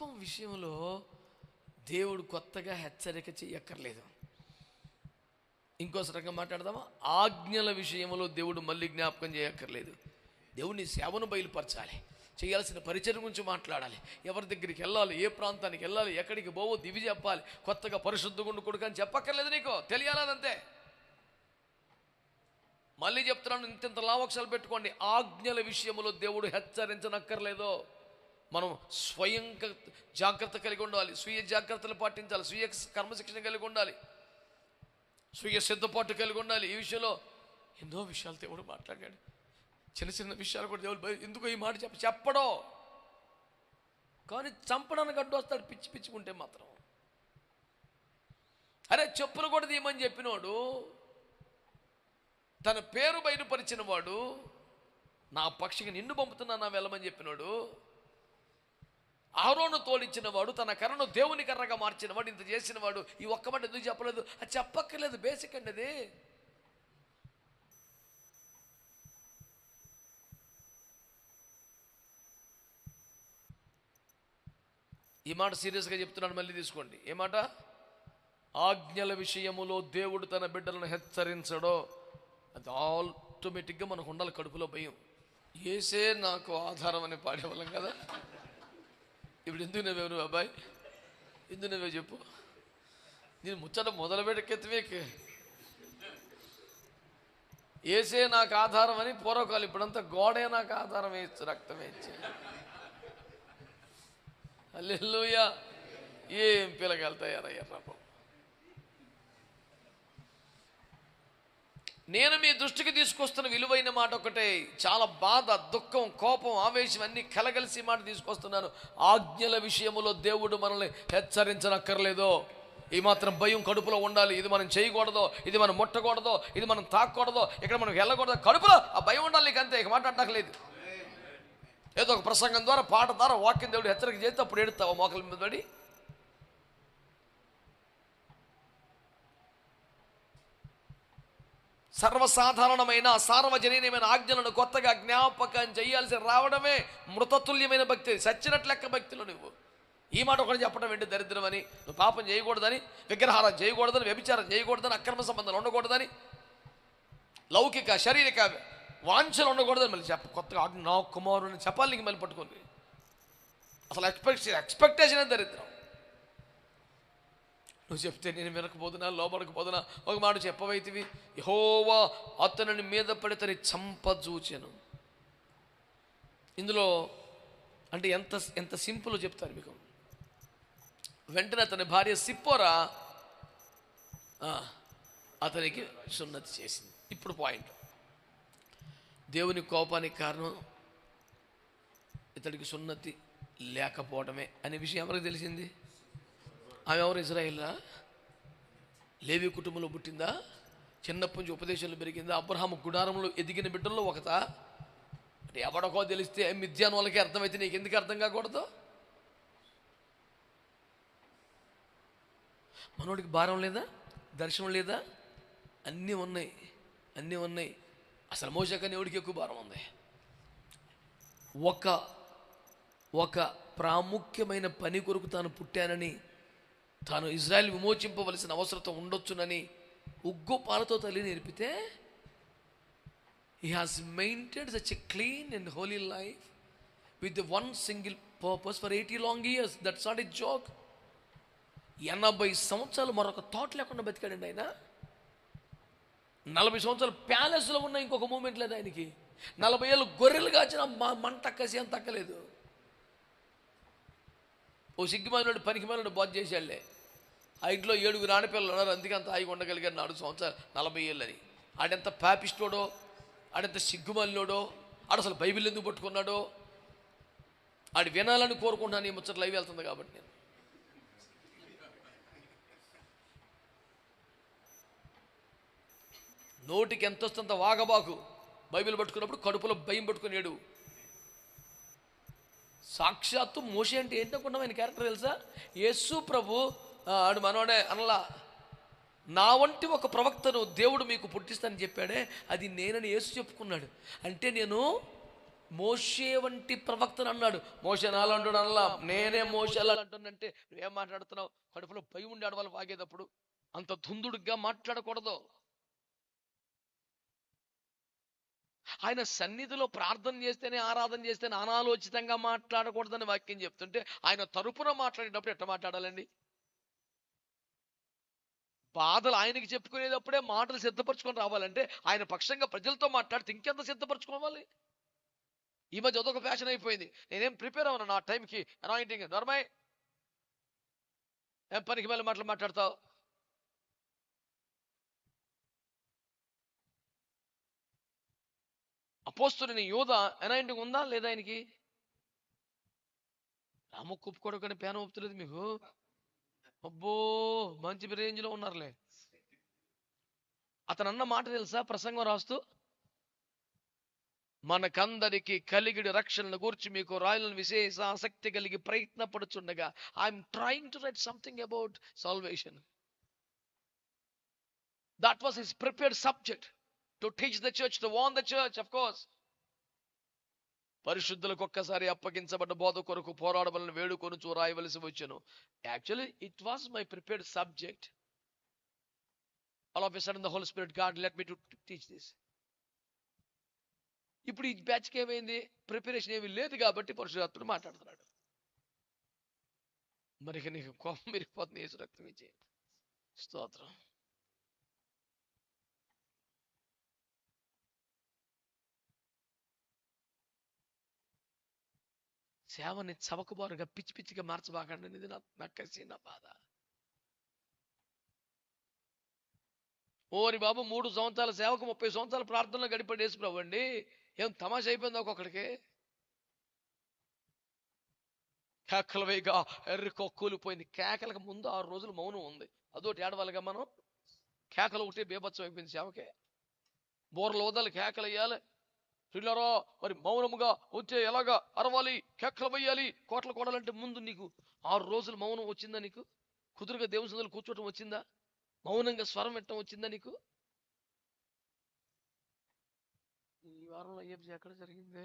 పాపం విషయంలో దేవుడు కొత్తగా హెచ్చరిక చేయక్కర్లేదు ఇంకో మాట్లాడదామా? ఆజ్ఞల విషయంలో దేవుడు మళ్ళీ జ్ఞాపకం చేయక్కర్లేదు దేవుని సేవను బయలుపరచాలి. చేయాల్సిన పరిచయం గురించి మాట్లాడాలి. ఎవరి దగ్గరికి వెళ్ళాలి? ఏ ప్రాంతానికి వెళ్ళాలి? ఎక్కడికి పోవో దివి చెప్పాలి. కొత్తగా పరిశుద్ధ గుండు కొడుకు అని చెప్పక్కర్లేదు నీకు? తెలియాలనంతే మళ్ళీ చెప్తున్నాను ఇంతింత లావక్షాలు పెట్టుకోండి. ఆజ్ఞల విషయంలో దేవుడు హెచ్చరించనక్కర్లేదో. మనం స్వయం జాగ్రత్త కలిగి ఉండాలి. స్వీయ జాగ్రత్తలు పాటించాలి. స్వీయ కర్మశిక్షణ కలిగి ఉండాలి. స్వీయ సిద్ధపాటు కలిగి ఉండాలి. ఈ విషయంలో ఎన్నో విషయాలు దేవుడు మాట్లాడాడు. చిన్న చిన్న విషయాలు కూడా దేవుడు ఎందుకు ఈ మాట చెప్ప చెప్పడో. కానీ చంపడానికి అడ్డు వస్తాడు. పిచ్చి పిచ్చుకుంటే మాత్రం. అరే చెప్పులు కూడా తీయమని చెప్పినోడు తన పేరు బయటపరిచిన వాడు నా పక్షికి నిన్ను పంపుతున్నా నా వెళ్ళమని చెప్పినాడు ఆరోను తోలించిన వాడు తన కర్రను దేవుని కర్రగా మార్చిన వాడు ఇంత చేసిన వాడు ఈ ఒక్క మాట ఎందుకు చెప్పలేదు? అది చెప్పక్కర్లేదు బేసిక్ అండి అది. ఈ మాట సీరియస్గా చెప్తున్నాను మళ్ళీ తీసుకోండి. ఏ మాట? ఆజ్ఞల విషయములో దేవుడు తన బిడ్డలను హెచ్చరించడో అది ఆటోమేటిక్గా మనకు ఉండాలి కడుపులో భయం. ఏసే నాకు ఆధారం అని పాడేవాళ్ళం కదా. ఇప్పుడు ఎందుకు నవ్వావు నువ్వు అబ్బాయి. ఎందుకు నవ్వే చెప్పు. నేను ముచ్చట మొదలుపెట్టకెత్తమే ఏసే నాకు ఆధారం అని పూర్వకాలు ఇప్పుడంతా గోడే నాకు ఆధారం వేయచ్చు రక్తం వేయచ్చు అల్లెల్లుయా ఏం పిల్లగలుగుతాయారయ్యా పాపం నేను మీ దృష్టికి తీసుకొస్తున్న విలువైన మాట ఒకటే. చాలా బాధ దుఃఖం కోపం ఆవేశం అన్నీ కలగలిసి మాట తీసుకొస్తున్నాను. ఆజ్ఞల విషయములో దేవుడు మనల్ని హెచ్చరించనక్కర్లేదో. ఈ మాత్రం భయం కడుపులో ఉండాలి. ఇది మనం చేయకూడదు ఇది మనం ముట్టకూడదు ఇది మనం తాకూడదు ఇక్కడ మనం వెళ్ళకూడదు కడుపులో ఆ భయం ఉండాలి నీకు అంతే. ఇక మాట్లాడట్లేదు ఏదో ఒక ప్రసంగం ద్వారా పాట ద్వారా వాక్యం దేవుడు హెచ్చరిక చేస్తే అప్పుడు ఎడుతావు మోకల మీద పడి? సర్వసాధారణమైన సార్వజనీయమైన ఆజ్ఞలను కొత్తగా జ్ఞాపకం చేయాల్సి రావడమే మృతతుల్యమైన భక్తి. సచ్చినట్లు లెక్క భక్తులు నువ్వు. ఈ మాట ఒకటి చెప్పడం ఏంటి దరిద్రమని? నువ్వు పాపం చేయకూడదని విగ్రహారం చేయకూడదని వ్యభిచారం చేయకూడదని అక్రమ సంబంధాలు ఉండకూడదని లౌకిక శారీరక వాంఛలు ఉండకూడదని మళ్ళీ చెప్ప కొత్తగా నా కుమారుని చెప్పాలి నీకు మళ్ళీ పట్టుకొని. అసలు ఎక్స్పెక్ట్ ఎక్స్పెక్టేషన్ దరిద్రం? నువ్వు చెప్తే నేను వినకపోతున్నా లోపడకపోతున్నా ఒక మాట చెప్పవైతివి. యహోవా అతనిని మీద పడితని చంపజూచెను ఇందులో అంటే ఎంత ఎంత సింపుల్ చెప్తారు మీకు. వెంటనే అతని భార్య సిప్పోరా ఆ, అతనికి సున్నతి చేసింది. ఇప్పుడు పాయింట్. దేవుని కోపానికి కారణం ఇతడికి సున్నతి లేకపోవడమే అనే విషయం ఎవరికి తెలిసింది? ఆమె ఎవరు ఇజ్రాయిల్లా లేవి కుటుంబంలో పుట్టిందా? చిన్నప్పటి నుంచి ఉపదేశంలో పెరిగిందా? అబ్రహాం గుడారంలో ఎదిగిన బిడ్డల్లో ఒకత? అంటే ఎవడకో తెలిస్తే మిథ్యాన్ వాళ్ళకి అర్థమైతే నీకు ఎందుకు అర్థం కాకూడదు? మనోడికి భారం లేదా? దర్శనం లేదా? అన్నీ ఉన్నాయి. అన్నీ ఉన్నాయి. అసలు మోసకని ఎవడికి ఎక్కువ భారం ఉంది. ఒక ఒక ప్రాముఖ్యమైన పని కొరకు తాను పుట్టానని తాను ఇజ్రాయెల్ విమోచింపవలసిన అవసరత ఉండొచ్చునని ఉగ్గు పాలతో తల్లి నేర్పితే he has maintain such a clean and holy life with one single purpose for eighty long years that's not a joke ఎనభై సంవత్సరాలు మరొక తోట లేకుండా బతికాడండి ఆయన నలభై సంవత్సరాలు ప్యాలెస్లో ఉన్న ఇంకొక మూమెంట్ లేదు ఆయనకి. నలభై ఏళ్ళు గొర్రెలు కాచిన మ- మంట కసి తక్కలేదు ఓ సిగ్గుమాలినోడు పనికి మాలినోడు బాధ చేసేళ్ళే ఆ ఇంట్లో ఏడుగురు ఆడపిల్లలు ఉన్నారు. అందుకే అంత హాయిగా ఉండగలిగారు నాలుగు సంవత్సరాలు నలభై ఏళ్ళని. ఆడెంత పాపిస్టోడో ఆడెంత సిగ్గుమల్లోడో ఆడు అసలు బైబిల్ ఎందుకు పట్టుకున్నాడో. ఆడు వినాలని కోరుకుంటున్నాను ఈ ముచ్చట లైవ్ వెళ్తుంది కాబట్టి నేను. నోటికి ఎంత వస్తుంత వాగబాకు. బైబిల్ పట్టుకున్నప్పుడు కడుపులో భయం పట్టుకునేడు. సాక్షాత్తు మోసే అంటే ఏంటనుకున్నాం ఆయన క్యారెక్టర్ తెలుసా? యేసు ప్రభు ఆడు మనోడే అనలా నా వంటి ఒక ప్రవక్తను దేవుడు మీకు పుట్టిస్తానని చెప్పాడే అది నేనని యేసు చెప్పుకున్నాడు. అంటే నేను మోషే వంటి ప్రవక్తను అన్నాడు. మోషే నాలంటుడు అనలా నేనే మోషే అలా అంటున్నంటే నువ్వేం మాట్లాడుతున్నావు? కడుపులో భయం ఉండి ఆడవాళ్ళు వాగేటప్పుడు అంత దుందుడుగా మాట్లాడకూడదు. ఆయన సన్నిధిలో ప్రార్థన చేస్తేనే ఆరాధన చేస్తేనే అనాలోచితంగా మాట్లాడకూడదని వాక్యం చెప్తుంటే ఆయన తరపున మాట్లాడేటప్పుడు ఎట్ట మాట్లాడాలండి? బాధలు ఆయనకి చెప్పుకునేటప్పుడే మాటలు సిద్ధపరచుకొని రావాలంటే ఆయన పక్షంగా ప్రజలతో మాట్లాడితే ఇంకెంత సిద్ధపరచుకోవాలి? ఈ మధ్య అదొక ఫ్యాషన్ అయిపోయింది. నేనేం ప్రిపేర్ అవ్వను నా టైంకి. అనాయింటింగ్ నర్మయ్ ఏం పనికి మళ్ళీ మాటలు మాట్లాడతావు? అపోస్తుని యోధ అనాయింటింగ్ ఉందా లేదా ఆయనకి? రామ కుప్పుకోవడం కానీ పేన ఒప్పుతలేదు మీకు? అబ్బో మంచి రేంజ్లో ఉన్నారులే. అతను అన్న మాట తెలుసా? ప్రసంగం రాస్తూ మనకందరికీ కలిగిడి రక్షణను గూర్చి మీకు రాయలను విశేష ఆసక్తి కలిగి ప్రయత్నపడుచుండగా I'm trying to write something about salvation that was his prepared subject to teach the church to warn the church of course పరిశుద్ధులకు ఒక్కసారి అప్పగించబడ్డ బోధ కొరకు పోరాడవలని వేడుకొని రాయవలసి వచ్చాను. Actually it was my prepared subject all of a sudden the holy spirit God let me to teach this ఇప్పుడు ఈ బ్యాచ్కి ఏమైంది? ప్రిపరేషన్ ఏమీ లేదు కాబట్టి పరిశుధాత్ముడు మాట్లాడుతున్నాడు. మరి నీకు కోపం మిరిగిపోతుంది ఏసు రక్తం ఇచ్చే స్తోత్రం. సేవని చవకబారుగా పిచ్చి పిచ్చిగా మార్చబాకండి అనేది నా నా నా బాధ. ఓరి బాబు మూడు సంవత్సరాల సేవకు ముప్పై సంవత్సరాల ప్రార్థనలో గడిపడి ప్రభు అండి. ఏం తమాష అయిపోయింది ఒక్కొక్కడికి కేకలు వేయగా ఎర్రి కూలిపోయింది కేకలకు ముందు ఆరు రోజులు మౌనం ఉంది. అదొకటి ఏడవాలిగా మనం. కేకలు ఒకటి బీభత్సం అయిపోయింది సేవకే. బోర్ల వదలు కేకలు వేయాలి. పిల్లరో మరి మౌనముగా వచ్చే ఎలాగా అరవాలి కేకలు వేయాలి కోట్ల కొడాలంటే ముందు నీకు ఆరు రోజులు మౌనం వచ్చిందా నీకు? కుదురుగా దేవుని సందులో కూర్చోవటం వచ్చిందా? మౌనంగా స్వరం పెట్టడం వచ్చిందా నీకు? ఈ వారంలో అయ్యప్ప ఎక్కడ జరిగింది?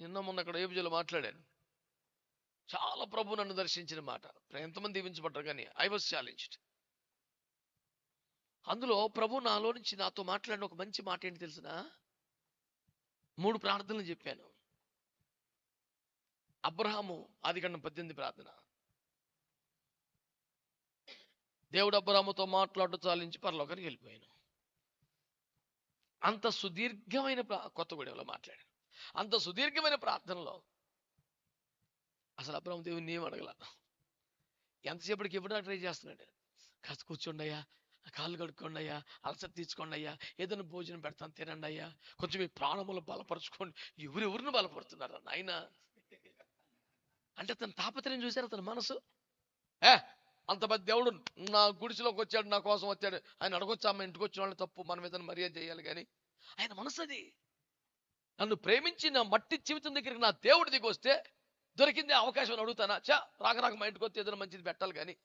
నిన్న మొన్న అక్కడ ఏబిజీలో మాట్లాడాను. చాలా ప్రభు నన్ను దర్శించిన మాట. ఎంతమంది దీవించబడ్డారు కానీ ఐ వాజ్ ఛాలెంజ్డ్ అందులో ప్రభు నాలో నుంచి నాతో మాట్లాడిన ఒక మంచి మాట ఏంటి తెలిసిన? మూడు ప్రార్థనలు చెప్పాను. అబ్రహాము ఆదిగండం పద్దెనిమిది ప్రార్థన. దేవుడు అబ్రహాముతో మాట్లాడుతూ చాలించి పరలోకానికి వెళ్ళిపోయాను. అంత సుదీర్ఘమైన కొత్త కొత్తగూడెంలో మాట్లాడాను. అంత సుదీర్ఘమైన ప్రార్థనలో అసలు అబ్రహం దేవుని ఏం అడగల? ఎంతసేపటికి ఇవ్వడానికి ట్రై చేస్తున్నాడు? కాస్త కూర్చోండి అయ్యా. కాళ్ళు కడుక్కోండి అయ్యా అలసట తీసుకోండి అయ్యా ఏదైనా భోజనం పెడతాను తినండి అయ్యా. కొంచెం మీ ప్రాణములు బలపరచుకోండి. ఎవరెవరిని బలపడుతున్నారు నాయన? అంటే తన తాపత్రయం చూశారు అతని మనసు? ఏ అంత పెద్ద దేవుడు నా గుడిసెలోకి వచ్చాడు నా కోసం వచ్చాడు. ఆయన అడగొచ్చా అమ్మ ఇంటికి వచ్చిన వాళ్ళని తప్పు మనం ఏదైనా మర్యాద చేయాలి కానీ. ఆయన మనసు అది నన్ను ప్రేమించి నా మట్టి జీవితం దగ్గరికి నా దేవుడి దిగి వస్తే దొరికింది ఆ అవకాశం అని అడుగుతానా? చా రాక రాక మా ఇంటికి వస్తే ఏదైనా మంచిది పెట్టాలి కానీ.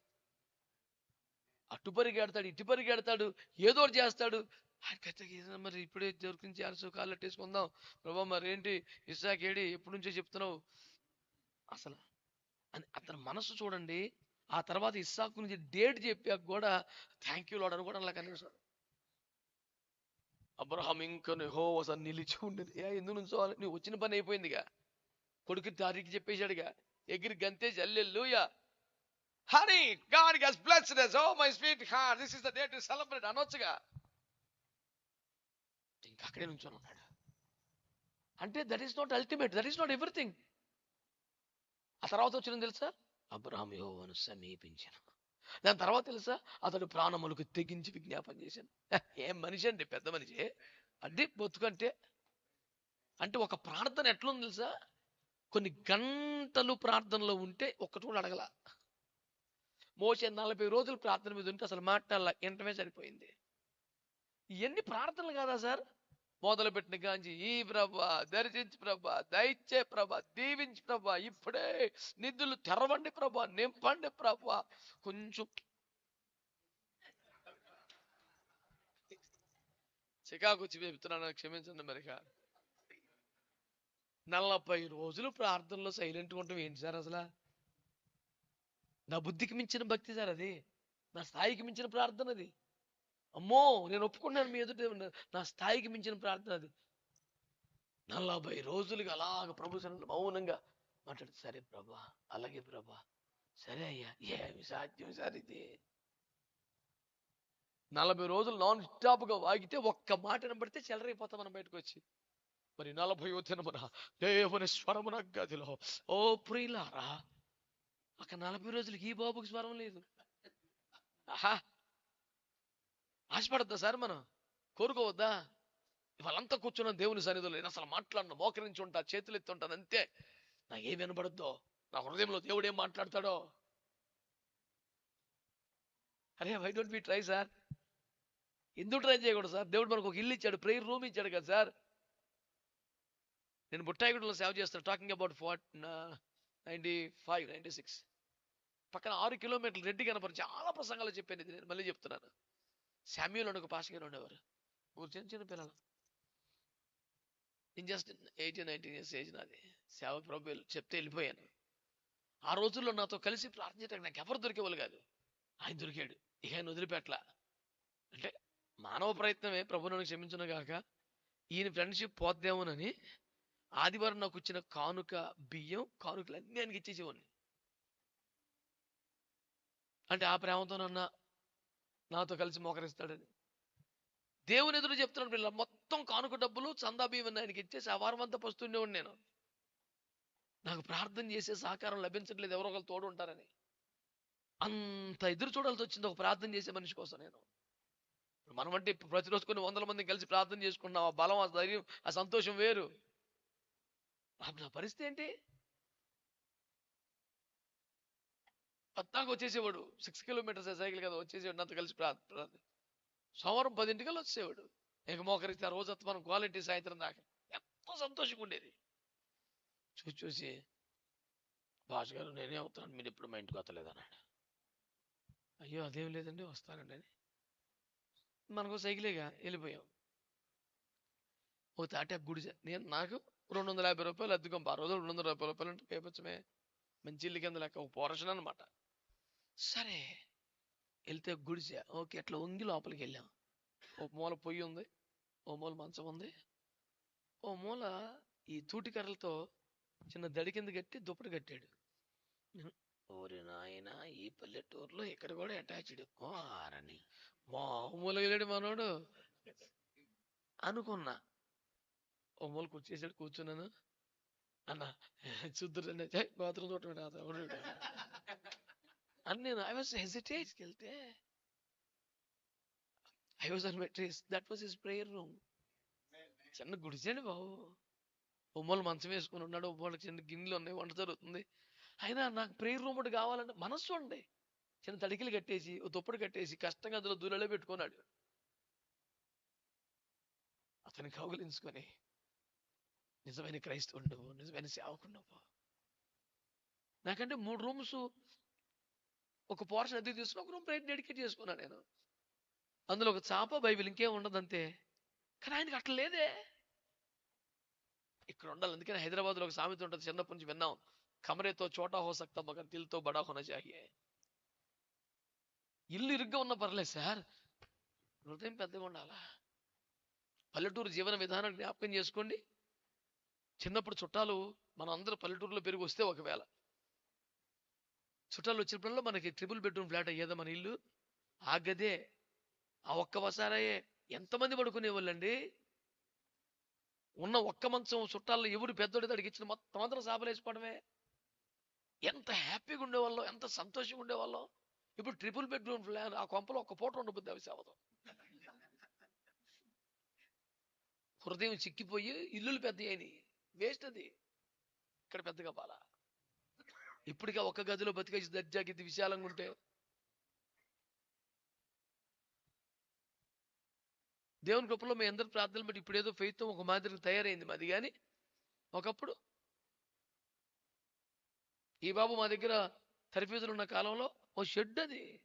అటు పరిగెడతాడు ఇటు పరిగెడతాడు ఏదో చేస్తాడు. ఆయనకైతే ఏదైనా మరి ఇప్పుడే దొరికింది అరసు కాళ్ళు అట్టేసుకుందాం. ప్రభా మరి ఏంటి ఇసాక్ ఏడి ఎప్పటి నుంచో చెప్తున్నావు? అసలు అని అతని మనసు చూడండి ఆ తర్వాత ఇస్సాకు నుంచి డేట్ చెప్పాక కూడా థ్యాంక్ యూ లాడ్ అని కూడా అలా కనిపిస్తాడు అబ్రహం ఇంకా హో అసలు నిలిచి ఉండేది. ఏ ఎందుకు నుంచోవాలి? నువ్వు వచ్చిన పని అయిపోయిందిగా. కొడుకు తారీఖు చెప్పేశాడుగా. ఎగిరి గంతే hallelujah honey God has blessed us oh my sweetheart this is the day to celebrate అనొచ్చుగా ఇంకా అక్కడే నుంచొని ఉన్నాడు. అంటే that is not ultimate that is not everything ఆ తర్వాత వచ్చింది తెలుసా? అబ్రహాం యోవను సమీపించాను. దాని తర్వాత తెలుసా? అతడు ప్రాణములకు తెగించి విజ్ఞాపన చేశాను. ఏం మనిషి అండి పెద్ద మనిషి? అది బొత్తుకంటే అంటే ఒక ప్రార్థన ఎట్లుంది తెలుసా? కొన్ని గంటలు ప్రార్థనలో ఉంటే ఒక్కటి కూడా అడగల. మోసే నలభై రోజులు ప్రార్థన మీద ఉంటే అసలు మాట్లాడాల ఇంటమే సరిపోయింది. ఇవన్నీ ప్రార్థనలు కాదా సార్? మొదలుపెట్టిన గాంజీ ఈ ప్రభా దర్శించి ప్రభా దయచే ప్రభా దీవించి ప్రభా ఇప్పుడే నిధులు తెరవండి ప్రభా నింపండి ప్రభా. కొంచెం చికాకు వచ్చి చెప్తున్నాను క్షమించండి మరిక నలభై రోజులు ప్రార్థనలో సైలెంట్గా ఉంటాం ఏంటి సార్ అసలు? నా బుద్ధికి మించిన భక్తి సార్ అది. నా స్థాయికి మించిన ప్రార్థన అది. అమ్మో నేను ఒప్పుకున్నాను మీ ఎదుట నా స్థాయికి మించిన ప్రార్థన అది. నలభై రోజులుగా అలాగ ప్రభు మౌనంగా మాట్లాడు సరే ప్రభా అలాగే ప్రభా. సరే అయ్యా ఏమి సాధ్యం సార్ ఇది? నలభై రోజులు నాన్ స్టాప్గా వాగితే ఒక్క మాట వినబడితే చెలరైపోతాం మనం బయటకు వచ్చి మరి నలభై దినమున దేవుని స్వరమున గదిలో ఓ ప్రియులారా అక్కడ నలభై రోజులకి ఈ బాబుకి స్వరం లేదు. ఆహా! ఆశపడద్దా సార్ మనం? కోరుకోవద్దా? వాళ్ళంతా కూర్చున్న దేవుని సన్నిధిలో. నేను అసలు మాట్లాడిన మోకరించి ఉంటా చేతులు ఎత్తి ఉంటాను అంతే. నాకేం వినబడద్దో నా హృదయంలో దేవుడు ఏం మాట్లాడతాడో? అరే why don't be try sir ఎందుకు ట్రై చేయకూడదు సార్ దేవుడు మనకు ఒక ఇల్లు ఇచ్చాడు ప్రేయర్ రూమ్ ఇచ్చాడు కదా సార్ నేను బుట్టాయిగూడలో సేవ చేస్తాను talking about fort ninety five ninety six పక్కన ఆరు కిలోమీటర్లు రెడ్డి కనపడి చాలా ప్రసంగాలు చెప్పాను ఇది నేను మళ్ళీ చెప్తున్నాను. శామ్యూల్ అని ఒక పాస్ ఉండేవారు. ఊరు చిన్న చిన్న పిల్లలు. నేను just eighteen nineteen years age నాది. సేవ ప్రభు చెప్తే వెళ్ళిపోయాను. ఆ రోజుల్లో నాతో కలిసి ప్రార్థన చేయడానికి నాకు ఎవరు దొరికేవాళ్ళు కాదు. ఆయన దొరికాడు. ఇక ఆయన వదిలిపెట్ల అంటే మానవ ప్రయత్నమే ప్రభులను క్షమించును గాక. ఈయన ఫ్రెండ్షిప్ పోద్దేమోనని ఆదివారం నాకు వచ్చిన కానుక బియ్యం కానుకలు అన్నీ ఆయనకి ఇచ్చేసేవాడిని. అంటే ఆ ప్రేమతోనన్నా నాతో కలిసి మోకరిస్తాడని. దేవుని ఎదురు చెప్తున్నాడు పిల్లలు మొత్తం కానుక డబ్బులు చందా బియ్యం ఆయనకి ఇచ్చేసి ఆ వారం అంతా నేను. నాకు ప్రార్థన చేసే సహకారం లభించట్లేదు ఎవరో ఒకరు తోడు ఉంటారని. అంత ఎదురు చూడాల్సి వచ్చింది ఒక ప్రార్థన చేసే మనిషి కోసం నేను. మనం అంటే ప్రతిరోజు కొన్ని వందల మంది కలిసి ప్రార్థన చేసుకున్నాం ఆ బలం ఆ ధైర్యం ఆ సంతోషం వేరు. నా పరిస్థితి ఏంటి? పద్నాలుగు వచ్చేసేవాడు సిక్స్ కిలోమీటర్స్ సైకిల్ కదా వచ్చేసేవాడు నాతో కలిసి ప్రా ప్రార్థన సోమవారం పదింటికల్లా వచ్చేవాడు ఇక మోకరిస్తే ఆ రోజంతా మనం క్వాలిటీ సాయంత్రం దాకా ఎంతో సంతోషంగా ఉండేది. చూసి చూసి భాష గారు నేనే అవుతాను మీరు ఇప్పుడు మా ఇంటికి వస్తలేదన్నాడు అయ్యో అదేం లేదండి వస్తానండి అని. మనకు సైకిలేగా వెళ్ళిపోయాం. ఓ తాటి గుడిసె నేను నాకు రెండు వందల యాభై రూపాయలు అద్దెకం ఆ రోజు రెండు వందల యాభై రూపాయలు అంటే పేపచ్చమే మంచి ఇల్లు కింద లెక్క ఒక పోర్షన్ అనమాట సరే వెళ్తే గుడిసె. ఓకే అట్లా వంగి లోపలికి వెళ్ళాం ఓ మూల పొయ్యి ఉంది ఓ మూల మంచం ఉంది. ఓ మూల ఈ తూటికర్రలతో చిన్న దడి కింద కట్టి దుప్పటి కట్టాడు. ఓరి నాయన ఈ పల్లెటూరులో ఇక్కడ కూడా అటాచ్డ్ ఆరని మామూలుగా వెళ్ళాడు మనోడు. అనుకున్నా. ఓ మూల వచ్చేసాడు కూర్చున్నాను. అన్న చూద్దరు బాత్రూమ్ చూడటం అని నేను ఐ వాజ్ హెసిటేట్కి వెళ్తే I was an మెట్రీస్ that was his prayer room చిన్న గుడిసండి బాబు. బొమ్మలు మంచం వేసుకుని ఉన్నాడు బొమ్మలకు చిన్న గిన్నెలు ఉన్నాయి వంట జరుగుతుంది. అయినా నాకు ప్రేయర్ రూమ్ ఒకటి కావాలంటే మనస్సు ఉండే. చిన్న తడికిలు కట్టేసి ఓ దుప్పటి కట్టేసి కష్టంగా అందులో దూరలో పెట్టుకున్నాడు. అతని కౌగులించుకొని నిజమైన క్రైస్తవుడు నిజమైన సేవకుండవు నాకంటే మూడు రూమ్స్ ఒక పోర్షన్ అద్దెకి తీసుకుని ఒక రూమ్ ప్రేయర్ డెడికేట్ చేసుకున్నా నేను. అందులో ఒక చాప బైబిల్ ఇంకేం ఉండదు అంతే కానీ ఆయనకి అట్లా లేదే. ఇక్కడ ఉండాలి. అందుకని హైదరాబాద్లో ఒక సామెత ఉంటుంది. చిన్నప్పటి నుంచి విన్నాం. కమరేతో చోటా హో సక్తా మగన్ తిల్తో బడా హోనా చాహియే ఇల్లు ఇరుగ్గా ఉన్న పర్లేదు సార్. హృదయం పెద్దగా ఉండాలా? పల్లెటూరు జీవన విధానం జ్ఞాపకం చేసుకోండి. చిన్నప్పుడు చుట్టాలు మనం అందరూ పల్లెటూరులో పెరిగి వస్తే ఒకవేళ చుట్టాలు వచ్చినప్పుడల్లా మనకి ట్రిపుల్ బెడ్రూమ్ ఫ్లాట్ అయ్యేదా మన ఇల్లు? ఆ గదే. ఆ ఒక్క వసారాయే. ఎంతమంది పడుకునేవాళ్ళండి? ఉన్న ఒక్క మంచం చుట్టాల్లో ఎవరు పెద్దోడి అడిగించిన మొత్తం అందరం సాపలేసుకోవడమే ఎంత హ్యాపీగా ఉండేవాళ్ళం ఎంత సంతోషంగా ఉండేవాళ్ళం. ఇప్పుడు ట్రిపుల్ బెడ్రూమ్ ఫ్లాన్ ఆ కొంపలో ఒక్క పూట ఉండబుద్ది అవి సేవతో హృదయం చిక్కిపోయి ఇల్లులు పెద్ద అయినాయి వేస్ట్ అది. ఇక్కడ పెద్దగా బాలా ఇప్పటికే ఒక్క గదిలో బతికేసి దర్జాకి ఇది విశాలంగా ఉంటే. దేవుని కృపలో మీ అందరి ప్రార్థనలు బట్టి ఇప్పుడేదో ఏదో ఒక మాదిరి తయారైంది మాది. కానీ ఒకప్పుడు ఈ బాబు మా దగ్గర తరఫీదులు ఉన్న కాలంలో ఓ షెడ్ అది.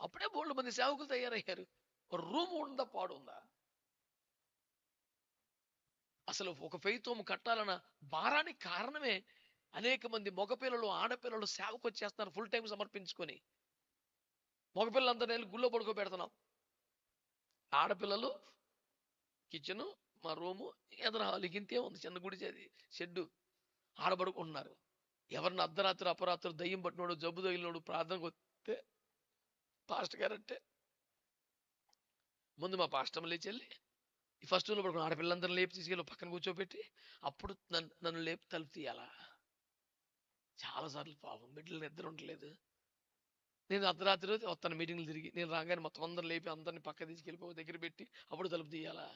అప్పుడే బోల్డ్ మంది సేవకులు తయారయ్యారు. ఒక రూమ్ ఉందా పాడు ఉందా? అసలు ఒక ఫెయిత్ కట్టాలన్న భారానికి కారణమే అనేక మంది మగపిల్లలు ఆడపిల్లలు సేవకు వచ్చేస్తున్నారు ఫుల్ టైం సమర్పించుకొని. మగపిల్లలందరూ వెళ్ళి గుళ్ళో పడుకోబెడుతున్నాం. ఆడపిల్లలు కిచెను మా రూము ఎదురు హాల్కి ఇంతే ఉంది చిన్న గుడి చేది షెడ్డు. ఆడబడుకుంటున్నారు. ఎవరిని అర్ధరాత్రి అపరాత్రి దయ్యం పట్టినోడు జబ్బు తగిలినోడు ప్రార్థనకు వస్తే పాస్టర్ గారంటే ముందు మా పాస్టర్ లేచి వెళ్ళి ఫస్ట్ రూమ్లో పడుకుని ఆడపిల్లందరూ లేపి తీసుకెళ్ళి పక్కన కూర్చోబెట్టి అప్పుడు నన్ను నన్ను లేపి తలుపు తీయాలా? చాలాసార్లు పాపం బిడ్డలు నిద్ర ఉండలేదు. నేను అర్ధరాత్రి రోజు వస్తాను మీటింగ్లు తిరిగి. నేను రాగానే మొత్తం అందరు లేపి అందరిని పక్క తీసుకెళ్ళిపో దగ్గర పెట్టి అప్పుడు తలుపు తీయాలా?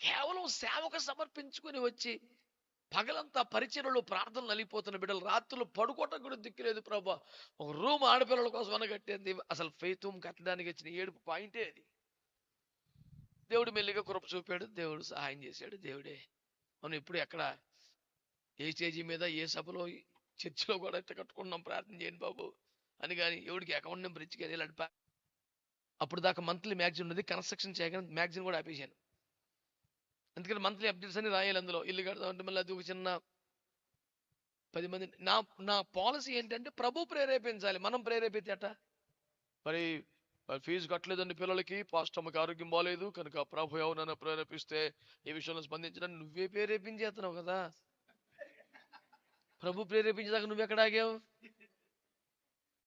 కేవలం సేవకు సమర్పించుకొని వచ్చి పగలంతా పరిచయలు ప్రార్థనలు అలిపోతున్న బిడ్డలు రాత్రులు పడుకోవటం కూడా దిక్కులేదు ప్రభా. ఒక రూమ్ ఆడపిల్లల కోసం అనగట్టేది అసలు ఫెయిత్ రూమ్ కట్టడానికి వచ్చిన ఏడుపు పాయింటే అది. దేవుడు మెల్లిగా కృప చూపాడు. దేవుడు సహాయం చేశాడు. దేవుడే. మనం ఇప్పుడు ఎక్కడ ఏ స్టేజీ మీద ఏ సభలో చర్చిలో కూడా ఇట్ట కట్టుకున్నాం ప్రార్థన చేయండి బాబు అని కానీ ఎవడికి అకౌంట్ నెంబర్ ఇచ్చి కానీ ఇలాంటి అప్పుడు దాకా మంత్లీ మ్యాగజైన్ ఉన్నది కన్స్ట్రక్షన్ చేయగానే మ్యాగజైన్ కూడా ఆపేశాను. అందుకని మంత్లీ అప్డేట్స్ అని రాయాలి అందులో. ఇల్లు కడతామంటే మళ్ళీ అది ఒక చిన్న పది మంది నా నా పాలసీ ఏంటంటే ప్రభు ప్రేరేపించాలి. మనం ప్రేరేపితేట మరి మరి ఫీజు కట్టలేదండి పిల్లలకి పాస్టమ్మకి ఆరోగ్యం బాగాలేదు కనుక ప్రభు ఎవరైనా ప్రేరేపిస్తే ఈ విషయంలో స్పందించడానికి నువ్వే ప్రేరేపించేస్తున్నావు కదా. ప్రభు ప్రేరేపించేదాకా నువ్వు ఎక్కడ ఆగావు?